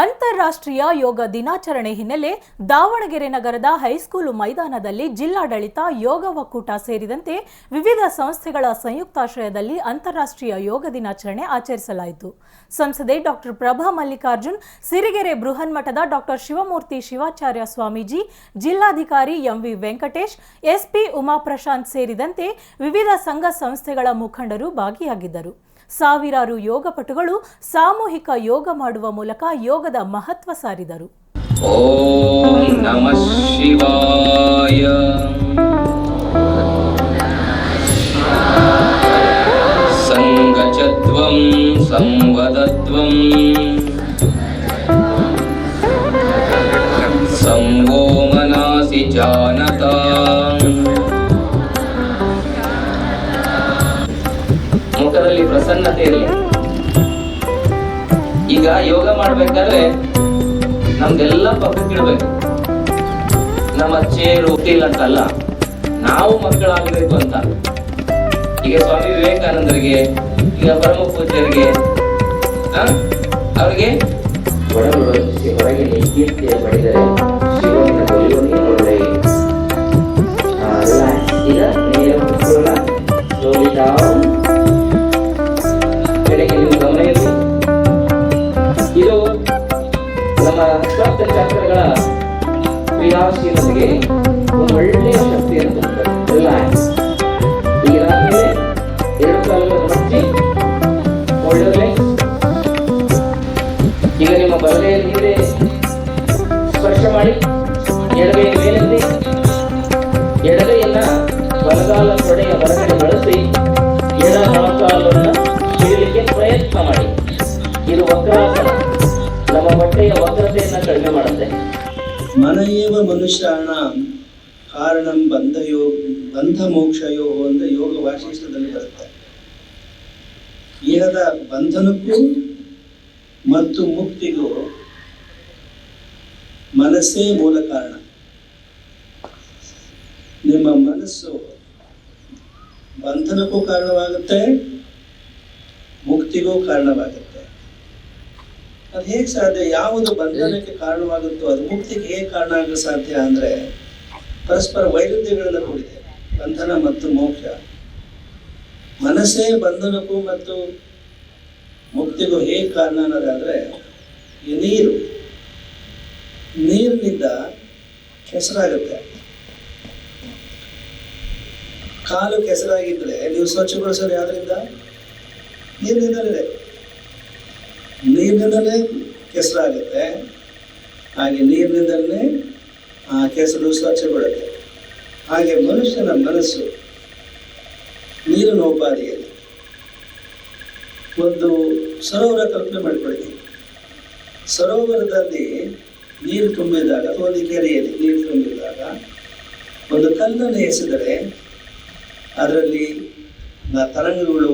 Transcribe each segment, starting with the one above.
ಅಂತಾರಾಷ್ಟ್ರೀಯ ಯೋಗ ದಿನಾಚರಣೆ ಹಿನ್ನೆಲೆ ದಾವಣಗೆರೆ ನಗರದ ಹೈಸ್ಕೂಲು ಮೈದಾನದಲ್ಲಿ ಜಿಲ್ಲಾಡಳಿತ ಯೋಗ ಒಕ್ಕೂಟ ಸೇರಿದಂತೆ ವಿವಿಧ ಸಂಸ್ಥೆಗಳ ಸಂಯುಕ್ತಾಶ್ರಯದಲ್ಲಿ ಅಂತಾರಾಷ್ಟ್ರೀಯ ಯೋಗ ದಿನಾಚರಣೆ ಆಚರಿಸಲಾಯಿತು. ಸಂಸದೆ ಡಾಕ್ಟರ್ ಪ್ರಭಾ ಮಲ್ಲಿಕಾರ್ಜುನ್, ಸಿರಿಗೆರೆ ಬೃಹನ್ಮಠದ ಡಾಕ್ಟರ್ ಶಿವಮೂರ್ತಿ ಶಿವಾಚಾರ್ಯ ಸ್ವಾಮೀಜಿ, ಜಿಲ್ಲಾಧಿಕಾರಿ ಎಂವಿ ವೆಂಕಟೇಶ್ ಎಸ್ಪಿ ಉಮಾಪ್ರಶಾಂತ್ ಸೇರಿದಂತೆ ವಿವಿಧ ಸಂಘ ಸಂಸ್ಥೆಗಳ ಮುಖಂಡರು ಭಾಗಿಯಾಗಿದ್ದರು. ಸಾವಿರಾರು ಯೋಗಪಟುಗಳು ಸಾಮೂಹಿಕ ಯೋಗ ಮಾಡುವ ಮೂಲಕ ಯೋಗದ ಮಹತ್ವ ಸಾರಿದರು. ಓಂ ನಮಃ ಶಿವಾಯ. ಸಂವದತ್ವಂ ಈಗ ಯೋಗ ಮಾಡ್ಬೇಕಾದ್ರೆ ನಮ್ದೆಲ್ಲ ಪಕ್ಕಕ್ಕೆ ಇಡ್ಬೇಕು ನಮ್ಮ ಚೇರು ಇಲ್ಲ ಅಂತಲ್ಲ ನಾವು ಮಕ್ಕಳಾಗಬೇಕು ಅಂತ. ಈಗ ಸ್ವಾಮಿ ವಿವೇಕಾನಂದರಿಗೆ, ಈಗ ಪರಮ ಪೂಜ್ಯರಿಗೆ ಅವ್ರಿಗೆ ಹೊರಗೆ ಹೊರಗೆ ಸಪ್ತ ಚಕ್ರಗಳ ಕ್ರಿಯಾಶೀಲತೆಗೆ ಒಂದು ಒಳ್ಳೆಯ ಶಕ್ತಿಯನ್ನು ಕೊಡ್ತಾರೆ. ಎರಡು ಕಾಲುಗಳನ್ನು ಮಡಚಿ ಒಳ್ಳೆ ಈಗ ನಿಮ್ಮ ಬಲಗೈ ಹಿಂದೆ ಸ್ಪರ್ಶ ಮಾಡಿ. ಎಡಗೈ ಮೇಲೆತ್ತಿ ಎಡಗೈಯನ್ನ ಬಲಗಾಲ ತೊಡೆಯ ಹೊರಗಡೆ ಮನ ಏವ ಕಾರಣ ಬಂಧಯೋ, ಬಂಧ ಮೋಕ್ಷಯೋ ಅಂತ ಯೋಗ ವಾಶಿಷ್ಠದಲ್ಲಿ ಬರುತ್ತೆ. ಇಹದ ಬಂಧನಕ್ಕೂ ಮತ್ತು ಮುಕ್ತಿಗೂ ಮನಸ್ಸೇ ಮೂಲ ಕಾರಣ. ನಿಮ್ಮ ಮನಸ್ಸು ಬಂಧನಕ್ಕೂ ಕಾರಣವಾಗುತ್ತೆ, ಮುಕ್ತಿಗೂ ಕಾರಣವಾಗುತ್ತೆ. ಅದು ಹೇಗೆ ಸಾಧ್ಯ? ಯಾವುದು ಬಂಧನಕ್ಕೆ ಕಾರಣವಾಗುತ್ತೋ ಅದು ಮುಕ್ತಿಗೆ ಹೇಗೆ ಕಾರಣ ಆಗಲು ಸಾಧ್ಯ ಅಂದ್ರೆ ಪರಸ್ಪರ ವೈರುಧ್ಯಗಳನ್ನು ಕೂಡಿದೆ. ಬಂಧನ ಮತ್ತು ಮೋಕ್ಷ. ಮನಸ್ಸೇ ಬಂಧನಕ್ಕೂ ಮತ್ತು ಮುಕ್ತಿಗೂ ಹೇಗೆ ಕಾರಣ ಅನ್ನೋದಾದ್ರೆ ಈ ನೀರು. ನೀರಿನಿಂದ ಕೆಸರಾಗುತ್ತೆ. ಕಾಲು ಕೆಸರಾಗಿದ್ರೆ ನೀವು ಸ್ವಚ್ಛಗೊಳಿಸೋದು ಯಾವ್ದ್ರಿಂದ? ನೀರಿನಿಂದಲೇ ನೀರಿನಿಂದಲೇ ಕೆಸರಾಗುತ್ತೆ. ಹಾಗೆ ನೀರಿನಿಂದಲೇ, ಆ ಕೆಸರು ಸ್ವಚ್ಛಗೊಳ್ಳುತ್ತೆ. ಹಾಗೆ ಮನುಷ್ಯನ ಮನಸ್ಸು ನೀರಿನ ಉಪಾದಿಯಲ್ಲಿ ಒಂದು ಸರೋವರ ಕಲ್ಪನೆ ಮಾಡಿಕೊಳ್ಳಿ. ಸರೋವರದಲ್ಲಿ ನೀರು ತುಂಬಿದಾಗ ಅಥವಾ ಒಂದು ಕೆರೆಯಲ್ಲಿ ನೀರು ತುಂಬಿದಾಗ ಒಂದು ಕಲ್ಲನ್ನು ಎಸೆದರೆ ಅದರಲ್ಲಿ ತರಂಗಗಳು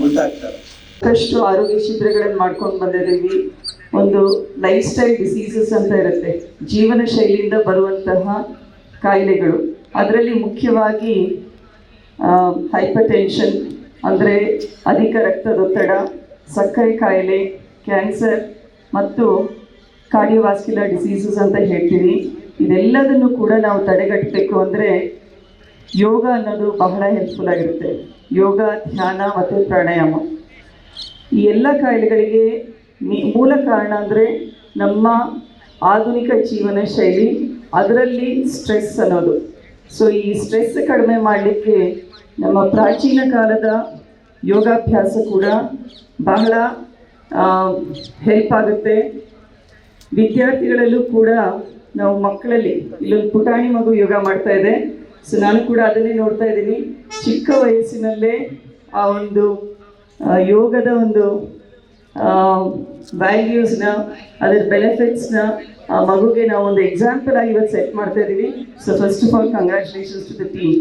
ಉಂಟಾಗ್ತವೆ. ಸಾಕಷ್ಟು ಆರೋಗ್ಯ ಶಿಬಿರಗಳನ್ನು ಮಾಡ್ಕೊಂಡು ಬಂದಿದ್ದೀವಿ. ಒಂದು ಲೈಫ್ ಸ್ಟೈಲ್ ಡಿಸೀಸಸ್ ಅಂತ ಇರುತ್ತೆ. ಜೀವನ ಶೈಲಿಯಿಂದ ಬರುವಂತಹ ಕಾಯಿಲೆಗಳು. ಅದರಲ್ಲಿ ಮುಖ್ಯವಾಗಿ ಹೈಪರ್ ಟೆನ್ಷನ್ ಅಂದರೆ ಅಧಿಕ ರಕ್ತದೊತ್ತಡ, ಸಕ್ಕರೆ ಕಾಯಿಲೆ ಕ್ಯಾನ್ಸರ್ ಮತ್ತು ಕಾರ್ಡಿಯೋವಾಸ್ಕ್ಯುಲರ್ ಡಿಸೀಸಸ್ ಅಂತ ಹೇಳ್ತೀವಿ. ಇದೆಲ್ಲದನ್ನು ಕೂಡ ನಾವು ತಡೆಗಟ್ಟಬೇಕು ಅಂದರೆ ಯೋಗ ಅನ್ನೋದು ಬಹಳ ಹೆಲ್ಪ್ಫುಲ್ ಆಗಿರುತ್ತೆ. ಯೋಗ, ಧ್ಯಾನ ಮತ್ತು ಪ್ರಾಣಾಯಾಮ. ಈ ಎಲ್ಲ ಕಾಯಿಲೆಗಳಿಗೆ ಮೂಲ ಕಾರಣ ಅಂದರೆ ನಮ್ಮ ಆಧುನಿಕ ಜೀವನ ಶೈಲಿ, ಅದರಲ್ಲಿ ಸ್ಟ್ರೆಸ್ ಅನ್ನೋದು. ಸೊ ಈ ಸ್ಟ್ರೆಸ್ ಕಡಿಮೆ ಮಾಡಲಿಕ್ಕೆ ನಮ್ಮ ಪ್ರಾಚೀನ ಕಾಲದ ಯೋಗಾಭ್ಯಾಸ ಕೂಡ ಬಹಳ ಹೆಲ್ಪ್ ಆಗುತ್ತೆ. ವಿದ್ಯಾರ್ಥಿಗಳಲ್ಲೂ ಕೂಡ ನಾವು ಮಕ್ಕಳಲ್ಲಿ, ಇಲ್ಲೊಂದು ಪುಟಾಣಿ ಮಗು ಯೋಗ ಮಾಡ್ತಾ ಇದೆ. ಸೊ ನಾನು ಕೂಡ ಅದನ್ನೇ ನೋಡ್ತಾ ಇದ್ದೀನಿ. ಚಿಕ್ಕ ವಯಸ್ಸಿನಲ್ಲೇ ಆ ಒಂದು ಯೋಗದ ಒಂದು ವ್ಯಾಲ್ಯೂಸ್ನ ಅದರ ಬೆನಿಫಿಟ್ಸ್ನ ಆ, ಮಗುಗೆ ನಾವು ಒಂದು ಎಕ್ಸಾಂಪಲ್ ಆಗಿ ಇವತ್ತು ಸೆಟ್ ಮಾಡ್ತಾ ಇದ್ದೀವಿ so first of all congratulations to the team